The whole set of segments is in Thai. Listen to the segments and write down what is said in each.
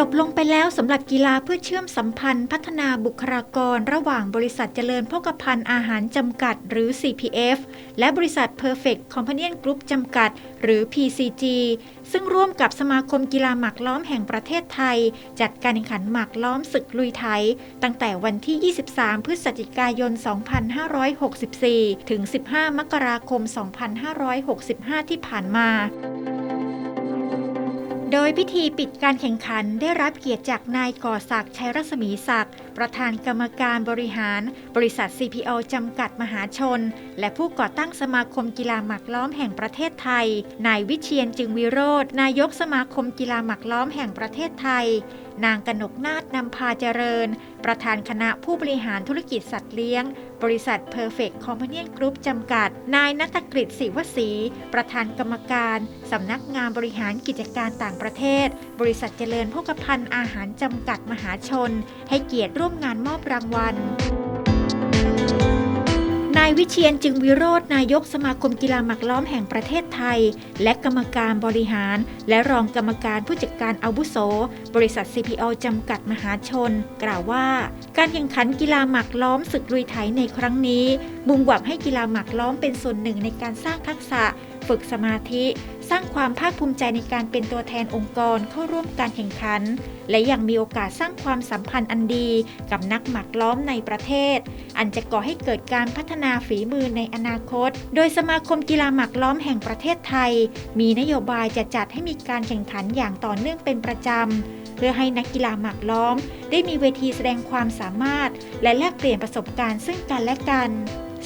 จบลงไปแล้วสำหรับกีฬาเพื่อเชื่อมสัมพันธ์ พัฒนาบุคลากร ระหว่างบริษัทเจริญพกพันธ์อาหารจำกัด หรือ CPF และบริษัท Perfect Companion Group จำกัด หรือ PCG ซึ่งร่วมกับสมาคมกีฬาหมากล้อมแห่งประเทศไทย จัดการแข่งขันหมากล้อมศึกลุยไทย ตั้งแต่วันที่ 23 พฤศจิกายน 2564 ถึง 15 มกราคม 2565 ที่ผ่านมา โดยพิธีปิดการแข่งขันได้รับเกียรติจากนายก่อศักดิ์ชัยรัศมีศักดิ์ประธานกรรมการบริหาร บริษัท CPO จำกัดมหาชน และผู้ก่อตั้งสมาคมกีฬาหมักล้อมแห่งประเทศไทย นายวิเชียนจึงวิโรธนายกสมาคมกีฬาหมักล้อมแห่งประเทศไทย นางกนกนาฏนำพาเจริญ ประธานคณะผู้บริหารธุรกิจสัตว์เลี้ยง บริษัท Perfect Companion Group จำกัด นายนัตกฤษศิวศรีประธานกรรมการสำนักงานบริหารกิจการต่างประเทศ บริษัทเจริญพกพันธ์อาหารจำกัดมหาชน ให้เกียรติร่วมงานมอบรางวัลายวิเชียนจึงวิโรธนายกสมาคมกีฬาหมักล้อมแห่งประเทศไทย และกรรมการบริหาร และรองกรรมการผู้จัดการอาวุโส บริษัท CPO จำกัดมหาชน กล่าวว่า การแข่งขันกีฬาหมักล้อมศึกลุยไถในครั้งนี้มุ่งหวังให้กีฬาหมักล้อมเป็นส่วนหนึ่งในการสร้างทักษะ ฝึกสมาธิ สร้างความภาคภูมิใจในการเป็นตัวแทนองค์กรเข้าร่วมการแข่งขัน และยังมีโอกาสสร้างความสัมพันธ์อันดีกับนักหมากล้อมในประเทศ อันจะก่อให้เกิดการพัฒนาฝีมือในอนาคต โดยสมาคมกีฬาหมากล้อมแห่งประเทศไทย มีนโยบายจะจัดให้มีการแข่งขันอย่างต่อเนื่องเป็นประจำเพื่อให้นักกีฬาหมากล้อม ได้มีเวทีแสดงความสามารถ และแลกเปลี่ยนประสบการณ์ซึ่งกันและกัน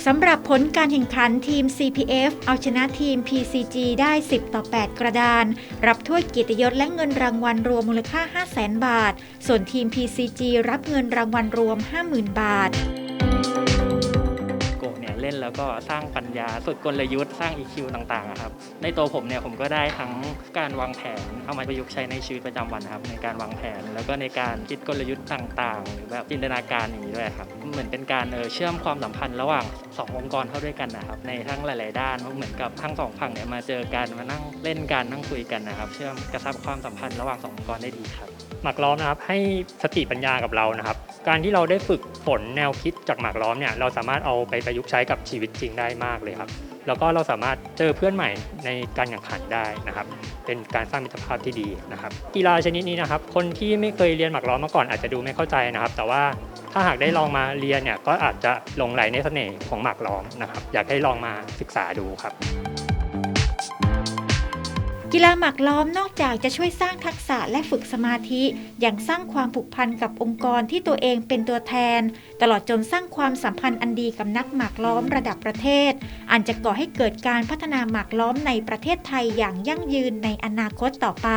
สำหรับผลการแข่งขันทีม CPF เอาชนะทีม PCG ได้ 10 ต่อ 8 กระดาน รับถ้วยเกียรติยศและเงินรางวัลรวมมูลค่า 500,000 บาท ส่วนทีม PCG รับเงินรางวัลรวม 50,000 บาท แล้วก็สร้างปัญญาฝึกกลยุทธ์สร้าง EQ ต่างๆครับในตัวผมเนี่ยผมก็ได้ทั้งการวางแผนเอามาประยุกต์ใช้ในชีวิตประจำวันครับในการวางแผนแล้วก็ในการคิดกลยุทธ์ต่างๆ หรือแบบจินตนาการอย่างนี้ด้วยครับเหมือนเป็นการเออเชื่อมความสัมพันธ์ระหว่างสององค์กรเข้าด้วยกันนะครับในทั้งหลาย ๆ ด้านเหมือนกับทั้งสองฝั่งเนี่ยมาเจอกันมานั่งเล่นกันนั่งคุยกันนะครับ เชื่อมกระชับความสัมพันธ์ระหว่างสององค์กรได้ดีครับหมากล้อมนะครับให้สติปัญญากับเรานะครับ การที่เราได้ฝึกฝนแนวคิดจากหมากล้อมเนี่ยเราสามารถเอาไปประยุกต์ใช้กับชีวิตจริงได้มากเลยครับ แล้วก็เราสามารถเจอเพื่อนใหม่ในการแข่งขันได้นะครับ เป็นการสร้างมิตรภาพที่ดีนะครับ กีฬาชนิดนี้นะครับ คนที่ไม่เคยเรียนหมากล้อมมาก่อนอาจจะดูไม่เข้าใจนะครับ แต่ว่าถ้าหากได้ลองมาเรียนเนี่ยก็อาจจะหลงไหลในเสน่ห์ของหมากล้อมนะครับ อยากให้ลองมาศึกษาดูครับ กีฬาหมากล้อมนอกจากจะช่วยสร้างทักษะและฝึกสมาธิ อย่างสร้างความผูกพันกับองค์กรที่ตัวเองเป็นตัวแทน ตลอดจนสร้างความสัมพันธ์อันดีกับนักหมากล้อมระดับประเทศ อันจะก่อให้เกิดการพัฒนาหมากล้อมในประเทศไทยอย่างยั่งยืนในอนาคตต่อไป